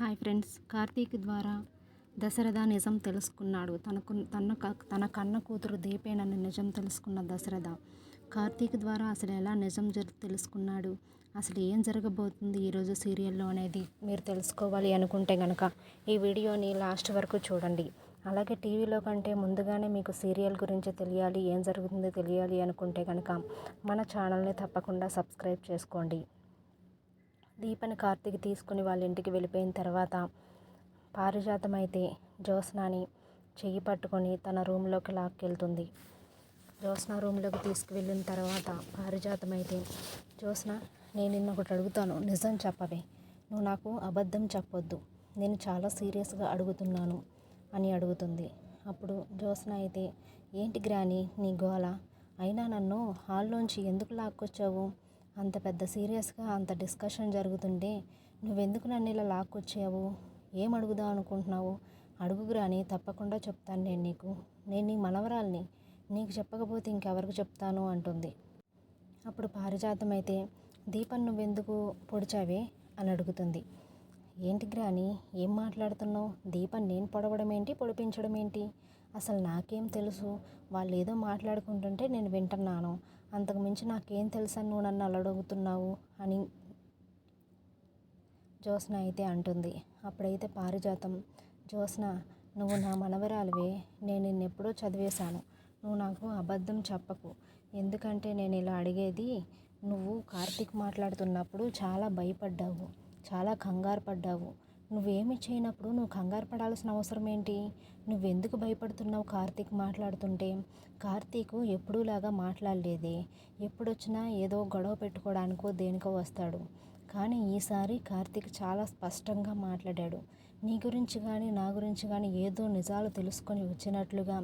Hi friends. Karthik ద్వారా దశరథ నిజం తెలుసుకున్నాడు. తనకు తన క- తన కన్న కూతురు దీపేనని నిజం తెలుసుకున్న దశరథ కార్తీక్ ద్వారా అసలు ఎలా నిజం జరు తెలుసుకున్నాడు? అసలు ఏం జరగబోతుంది ఈరోజు సీరియల్లో అనేది మీరు తెలుసుకోవాలి అనుకుంటే కనుక ఈ వీడియోని లాస్ట్ వరకు చూడండి. అలాగే టీవీలో కంటే ముందుగానే మీకు సీరియల్ గురించి తెలియాలి ఏం జరుగుతుందో తెలియాలి అనుకుంటే కనుక మన ఛానల్ని తప్పకుండా సబ్స్క్రైబ్ చేసుకోండి. దీపని కార్తీక్ తీసుకుని వాళ్ళ ఇంటికి వెళ్ళిపోయిన తర్వాత పారిజాతం అయితే జ్యోత్స్నాని చెయ్యి పట్టుకొని తన రూమ్లోకి లాక్కెళ్తుంది. జ్యోత్స్న రూమ్లోకి తీసుకువెళ్ళిన తర్వాత పారిజాతం అయితే జ్యోత్స్న నేను నిన్న ఒకటి అడుగుతాను. నిజం చెప్పవే. నువ్వు నాకు అబద్ధం చెప్పొద్దు. నేను చాలా సీరియస్గా అడుగుతున్నాను అని అడుగుతుంది. అప్పుడు జ్యోత్స్న అయితే ఏంటి గ్రాని నీ గోల? అయినా నన్ను హాల్లోంచి ఎందుకు లాక్కొచ్చావు? అంత పెద్ద సీరియస్గా అంత డిస్కషన్ జరుగుతుంటే నువ్వెందుకు నన్ను ఇలా లాక్కొచ్చావు? ఏం అడుగుదాం అనుకుంటున్నావు? అడుగు గ్రాని తప్పకుండా చెప్తాను నేను నీకు. నేను నీ మనవరాల్ని. నీకు చెప్పకపోతే ఇంకెవరికి చెప్తాను? అంటుంది. అప్పుడు పారిజాతం అయితే దీపం నువ్వెందుకు పొడిచావే? అని అడుగుతుంది. ఏంటి గ్రాని? ఏం మాట్లాడుతున్నావు? దీపం నేను పొడవడం ఏంటి పొడిపించడం ఏంటి అసలు నాకేం తెలుసు? వాళ్ళు ఏదో మాట్లాడుకుంటుంటే నేను వింటున్నాను. అంతకుమించి నాకేం తెలుసు అని నువ్వు నన్ను అలడుగుతున్నావు అని జ్యోత్స్న అయితే అంటుంది. అప్పుడైతే పారిజాతం. జ్యోత్స్న నువ్వు నా మనవరాలివే. నేను నిన్నెప్పుడో చదివేశాను. నువ్వు నాకు అబద్ధం చెప్పకు. ఎందుకంటే నేను ఇలా అడిగేది నువ్వు కార్తీక్ మాట్లాడుతున్నప్పుడు చాలా భయపడ్డావు. చాలా కంగారు పడ్డావు. నువ్వేమి చేయనప్పుడు నువ్వు కంగారు పడాల్సిన అవసరం ఏంటి? నువ్వెందుకు భయపడుతున్నావు కార్తీక్ మాట్లాడుతుంటే? కార్తీక్ ఎప్పుడూలాగా మాట్లాడలేదే. ఎప్పుడొచ్చినా ఏదో గొడవ పెట్టుకోవడానికో దేనికో వస్తాడు. కానీ ఈసారి కార్తీక్ చాలా స్పష్టంగా మాట్లాడాడు. నీ గురించి కానీ నా గురించి కానీ ఏదో నిజాలు తెలుసుకొని వచ్చినట్లుగా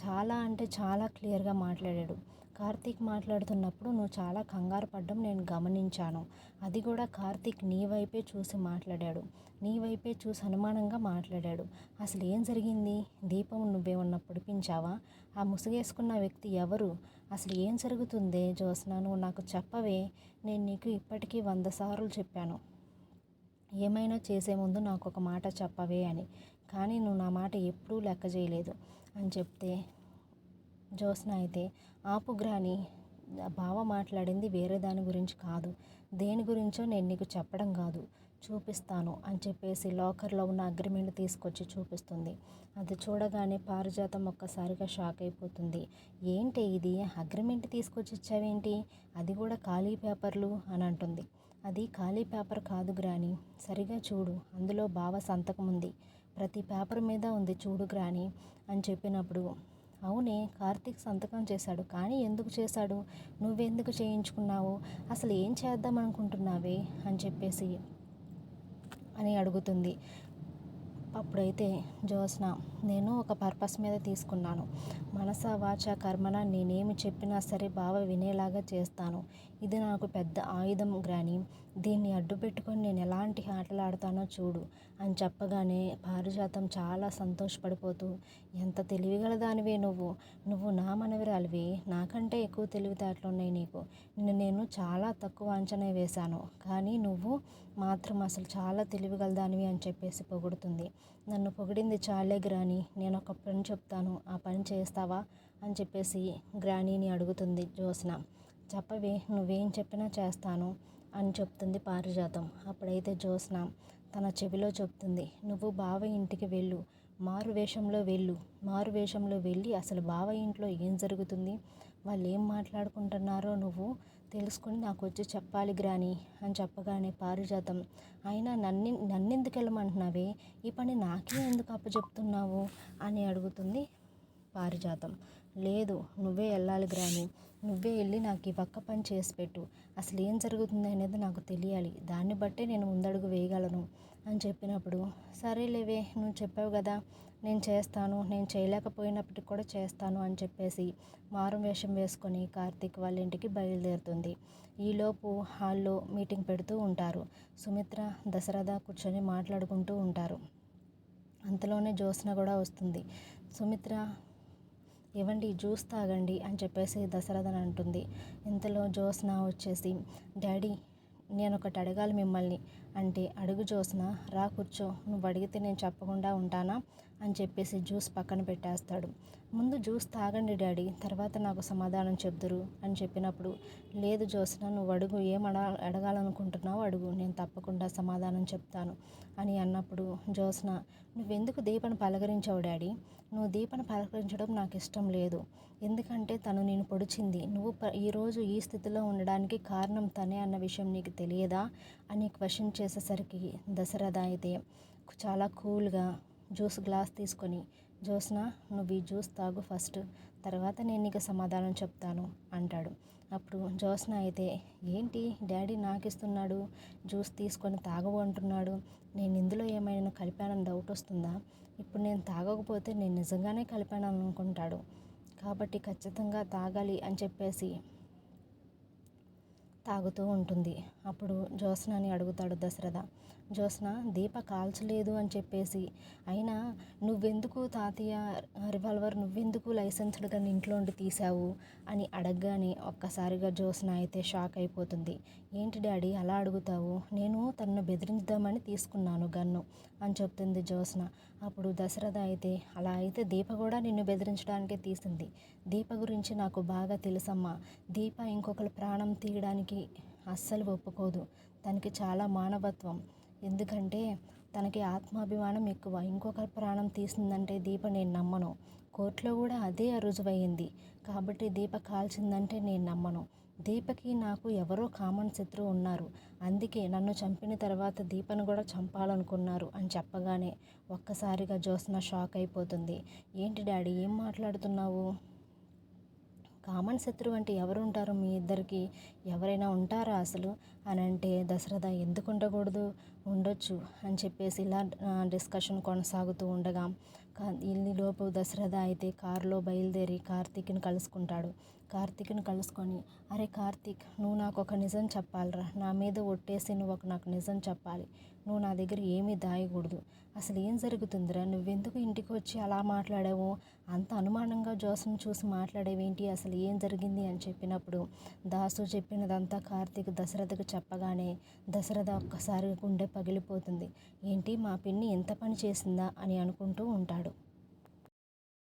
చాలా అంటే చాలా క్లియర్గా మాట్లాడాడు. కార్తీక్ మాట్లాడుతున్నప్పుడు నువ్వు చాలా కంగారు పడ్డం నేను గమనించాను. అది కూడా కార్తీక్ నీ వైపే చూసి మాట్లాడాడు. నీ వైపే చూసి అనుమానంగా మాట్లాడాడు. అసలు ఏం జరిగింది? దీపం నువ్వేమన్నా పొడిపించావా? ఆ ముసుగేసుకున్న వ్యక్తి ఎవరు? అసలు ఏం జరుగుతుందే జోస్నా నువ్వు నాకు చెప్పవే. నేను నీకు ఇప్పటికీ వంద సార్లు చెప్పాను. ఏమైనా చేసే ముందు నాకు ఒక మాట చెప్పవే అని. కానీ నువ్వు నా మాట ఎప్పుడూ లెక్క చేయలేదు అని చెప్తే జ్యోత్స్న అయితే ఆపుగ్రాని బావ మాట్లాడింది వేరే దాని గురించి కాదు. దేని గురించో నేను నీకు చెప్పడం కాదు. చూపిస్తాను అని చెప్పేసి లాకర్లో ఉన్న అగ్రిమెంట్ తీసుకొచ్చి చూపిస్తుంది. అది చూడగానే పారిజాతం ఒక్కసారిగా షాక్ అయిపోతుంది. ఏంటి ఇది? అగ్రిమెంట్ తీసుకొచ్చి ఇచ్చావేంటి? అది కూడా ఖాళీ పేపర్లు అని అంటుంది. అది ఖాళీ పేపర్ కాదు గ్రాని. సరిగా చూడు అందులో బావ సంతకం ఉంది. ప్రతి పేపర్ మీద ఉంది చూడు గ్రాని అని చెప్పినప్పుడు అవునే కార్తీక్ సంతకం చేశాడు. కానీ ఎందుకు చేశాడు? నువ్వెందుకు చేయించుకున్నావు? అసలు ఏం చేద్దాం అనుకుంటున్నావే? అని చెప్పేసి అని అడుగుతుంది. అప్పుడైతే జ్యోత్స్న నేను ఒక పర్పస్ మీద తీసుకున్నాను. మనస వాచ కర్మన నేనేమి చెప్పినా సరే బావ వినేలాగా చేస్తాను. ఇది నాకు పెద్ద ఆయుధం గ్రాని. దీన్ని అడ్డు పెట్టుకొని నేను ఎలాంటి ఆటలు ఆడతానో చూడు అని చెప్పగానే పారిజాతం చాలా సంతోషపడిపోతూ ఎంత తెలివిగల దానివే నువ్వు? నువ్వు నా మనవిరాలివి. నాకంటే ఎక్కువ తెలివితేటలు ఉన్నాయి నీకు. నిన్ను నేను చాలా తక్కువ అంచనా వేశాను. కానీ నువ్వు మాత్రం అసలు చాలా తెలివిగల దానివి అని చెప్పేసి పొగుడుతుంది. నన్ను పొగిడింది చాలే గ్రాని నేను ఒక పని చెప్తాను ఆ పని చేస్తావా అని చెప్పేసి గ్రానీని అడుగుతుంది జ్యోత్స్న. చెప్పవే నువ్వేం చెప్పినా చేస్తాను అని చెప్తుంది పారిజాతం. అప్పుడైతే జ్యోత్స్న తన చెవిలో చెప్తుంది నువ్వు బావ ఇంటికి వెళ్ళు మారు వేషంలో వెళ్ళు మారు వేషంలో వెళ్ళి అసలు బావ ఇంట్లో ఏం జరుగుతుంది? వాళ్ళు ఏం మాట్లాడుకుంటున్నారో నువ్వు తెలుసుకొని నాకు వచ్చి చెప్పాలి గ్రాని అని చెప్పగానే పారిజాతం. అయినా నన్ను నన్నెందుకు వెళ్ళమంటున్నావే ఈ పని నాకే ఎందుకు అప్పచెప్తున్నావు అని అడుగుతుంది పారిజాతం. లేదు నువ్వే వెళ్ళాలి గ్రాని. నువ్వే వెళ్ళి నాకు ఈ పక్క పని చేసి పెట్టు. అసలు ఏం జరుగుతుంది అనేది నాకు తెలియాలి. దాన్ని బట్టే నేను ముందడుగు వేయగలను. అని చెప్పినప్పుడు సరేలేవే నువ్వు చెప్పావు కదా నేను చేస్తాను నేను చేయలేకపోయినప్పటికి కూడా చేస్తాను అని చెప్పేసి మారు వేషం వేసుకొని కార్తీక్ వాళ్ళ ఇంటికి బయలుదేరుతుంది. ఈలోపు హాల్లో మీటింగ్ పెడుతూ ఉంటారు. సుమిత్ర దశరథ కూర్చొని మాట్లాడుకుంటూ ఉంటారు. అంతలోనే జ్యోత్స్న కూడా వస్తుంది. సుమిత్ర ఇవ్వండి జ్యూస్ తాగండి అని చెప్పేసి దశరథన్ అంటుంది. ఇంతలో జ్యోత్స్న వచ్చేసి డాడీ నేను ఒకటి అడగాలి మిమ్మల్ని. అంటే అడుగు జోస్న రా కూర్చో నువ్వు అడిగితే నేను చెప్పకుండా ఉంటానా? అని చెప్పేసి జ్యూస్ పక్కన పెట్టేస్తాడు. ముందు జ్యూస్ తాగండి డాడీ తర్వాత నాకు సమాధానం చెప్దురు అని చెప్పినప్పుడు లేదు జోస్న నువ్వు అడుగు ఏం అడ అడగాలనుకుంటున్నావు అడుగు నేను తప్పకుండా సమాధానం చెప్తాను అని అన్నప్పుడు జోస్న నువ్వెందుకు దీపను పలకరించావు డాడీ? నువ్వు దీపను పలకరించడం నాకు ఇష్టం లేదు. ఎందుకంటే తను నేను పొడిచింది. నువ్వు ప ఈరోజు ఈ స్థితిలో ఉండడానికి కారణం తనే అన్న విషయం నీకు తెలియదా? అని క్వశ్చన్ చేసేసరికి దశరథ అయితే చాలా కూల్గా జ్యూస్ గ్లాస్ తీసుకొని జ్యూస్న నువ్వు ఈ జ్యూస్ తాగు ఫస్ట్. తర్వాత నేను నీకు సమాధానం చెప్తాను అంటాడు. అప్పుడు జ్యోత్స్న అయితే ఏంటి? డాడీ నాకు ఇస్తున్నాడు జ్యూస్ తీసుకొని తాగవు అంటున్నాడు. నేను ఇందులో ఏమైనా కలిపానని డౌట్ వస్తుందా? ఇప్పుడు నేను తాగకపోతే నేను నిజంగానే కలిపాను అనుకుంటాడు కాబట్టి ఖచ్చితంగా తాగాలి అని చెప్పేసి తాగుతూ ఉంటుంది. అప్పుడు జ్యోత్స్నని అడుగుతాడు దశరథ జ్యోత్స్న దీప కాల్చలేదు అని చెప్పేసి. అయినా నువ్వెందుకు తాతయ్య రివాల్వర్ నువ్వెందుకు లైసెన్స్డ్గా ఇంట్లో ఉండి తీసావు అని అడగగానే ఒక్కసారిగా జ్యోత్స్న అయితే షాక్ అయిపోతుంది. ఏంటి డాడీ అలా అడుగుతావు? నేను తనను బెదిరించుదామని తీసుకున్నాను గన్ను అని చెప్తుంది జ్యోత్స్న. అప్పుడు దశరథ అయితే అలా అయితే దీప కూడా నిన్ను బెదిరించడానికే తీసింది. దీప గురించి నాకు బాగా తెలుసమ్మా. దీప ఇంకొకరి ప్రాణం తీయడానికి అస్సలు ఒప్పుకోదు. తనకి చాలా మానవత్వం. ఎందుకంటే తనకి ఆత్మాభిమానం ఎక్కువ. ఇంకొకరి ప్రాణం తీసిందంటే దీప నేను నమ్మను. కోర్టులో కూడా అదే రుజువయ్యింది. కాబట్టి దీప కాల్చిందంటే నేను నమ్మను. దీపకి నాకు ఎవరో కామన్ శత్రువు ఉన్నారు. అందుకే నన్ను చంపిన తర్వాత దీపను కూడా చంపాలనుకున్నారు అని చెప్పగానే ఒక్కసారిగా జ్యోత్స్న షాక్ అయిపోతుంది. ఏంటి డాడీ ఏం మాట్లాడుతున్నావు? కామన్ శత్రువు అంటే ఎవరు ఉంటారు మీ ఇద్దరికి? ఎవరైనా ఉంటారా అసలు? అని అంటే దశరథ ఎందుకు ఉండకూడదు? ఉండొచ్చు అని చెప్పేసి ఇలా డిస్కషన్ కొనసాగుతూ ఉండగా లోపు దశరథ అయితే కారులో బయలుదేరి కార్తీక్ని కలుసుకుంటాడు. కార్తీక్ని కలుసుకొని అరే కార్తీక్ నువ్వు నాకు ఒక నిజం చెప్పాలిరా. నా మీద ఒట్టేసి నువ్వు ఒక నాకు నిజం చెప్పాలి. నువ్వు నా దగ్గర ఏమీ దాయకూడదు. అసలు ఏం జరుగుతుందిరా? నువ్వెందుకు ఇంటికి వచ్చి అలా మాట్లాడావు? అంత అనుమానంగా జోసం చూసి మాట్లాడేవేంటి? అసలు ఏం జరిగింది? అని చెప్పినప్పుడు దాసు చెప్పినదంతా కార్తీక్ దశరథకు చెప్పగానే దశరథ ఒక్కసారి గుండె పగిలిపోతుంది. ఏంటి మా పిన్ని ఎంత పని చేసిందా? అని అనుకుంటూ ఉంటాడు.